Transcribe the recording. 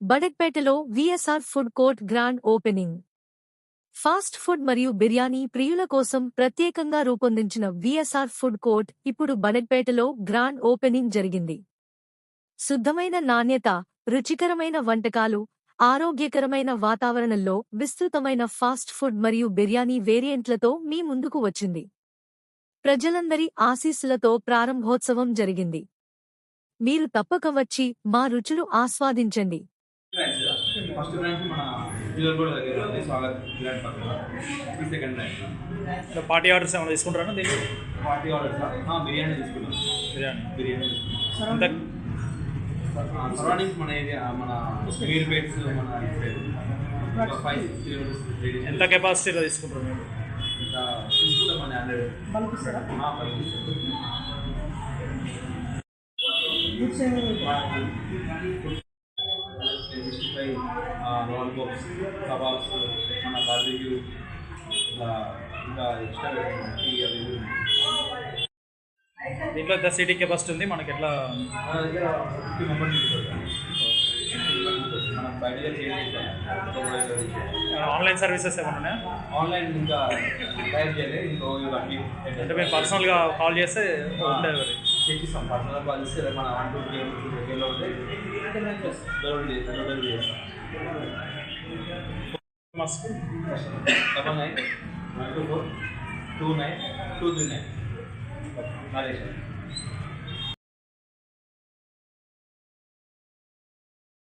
బడెట్పేటలో VSR food court grand opening. Fast food మరియు బిర్యానీ ప్రియుల కోసం ప్రత్యేకంగా రూపొందించిన విఎస్ఆర్ ఫుడ్ కోర్ట్ ఇప్పుడు బడెట్పేటలో గ్రాండ్ ఓపెనింగ్ జరిగింది. శుద్ధమైన నాణ్యత రుచికరమైన వంటకాలు ఆరోగ్యకరమైన వాతావరణంలో విస్తృతమైన ఫాస్ట్ ఫుడ్ మరియు బిర్యానీ వేరియంట్లతో మీ ముందుకు వచ్చింది. ప్రజలందరి ఆశీస్సులతో ప్రారంభోత్సవం జరిగింది. మీరు తప్పక వచ్చి మా రుచులు ఆస్వాదించండి. ఫస్ట్ ర్యాంక్ మన పిల్లలు కూడా దగ్గర ఉంది స్వాగత్ గ్రాండ్ పక్కన ఈ సెకండ్ ర్యాంక్ అంటే పార్టీ ఆర్డర్స్ ఏమైనా తీసుకుంటారా దీనికి పార్టీ ఆర్డర్ సార్ బిర్యానీ తీసుకున్నాం బిర్యానీ బిర్యానీ ఎంత సరౌండింగ్స్ మన ఏరియా మన మీర్ పేట్స్ మన ఇటు ఫైవ్ సిక్స్ కిలోమీటర్స్ ఎంత కెపాసిటీలో తీసుకుంటారు మీరు ఇంకా తీసుకుంటాం మన hundred sixty five lollipops kebabs మన బార్బిక్యూ ఇంకా ఎక్స్ట్రా టీ అవి. దీంట్లో ఎంత సీటింగ్ కెపాసిటీ ఉంది. మనకి ఎట్లా ఫిఫ్టీ మెంబర్స్ మనం బయట చేయాలి ఆన్లైన్ సర్వీసెస్ ఏమైనా ఉన్నాయా? ఆన్లైన్ ఇంకా తయారు చేయలేదు ఇంకో లక్కీ అంటే మీరు పర్సనల్గా కాల్ చేస్తే డెలివరీ చేసిస్తాం పర్సనల్ కాల్ చేస్తే మన వన్ టూ ఉంటే డెలివరీ చేస్తాం డెలివరీ చేస్తాం double nine two four two nine two three nine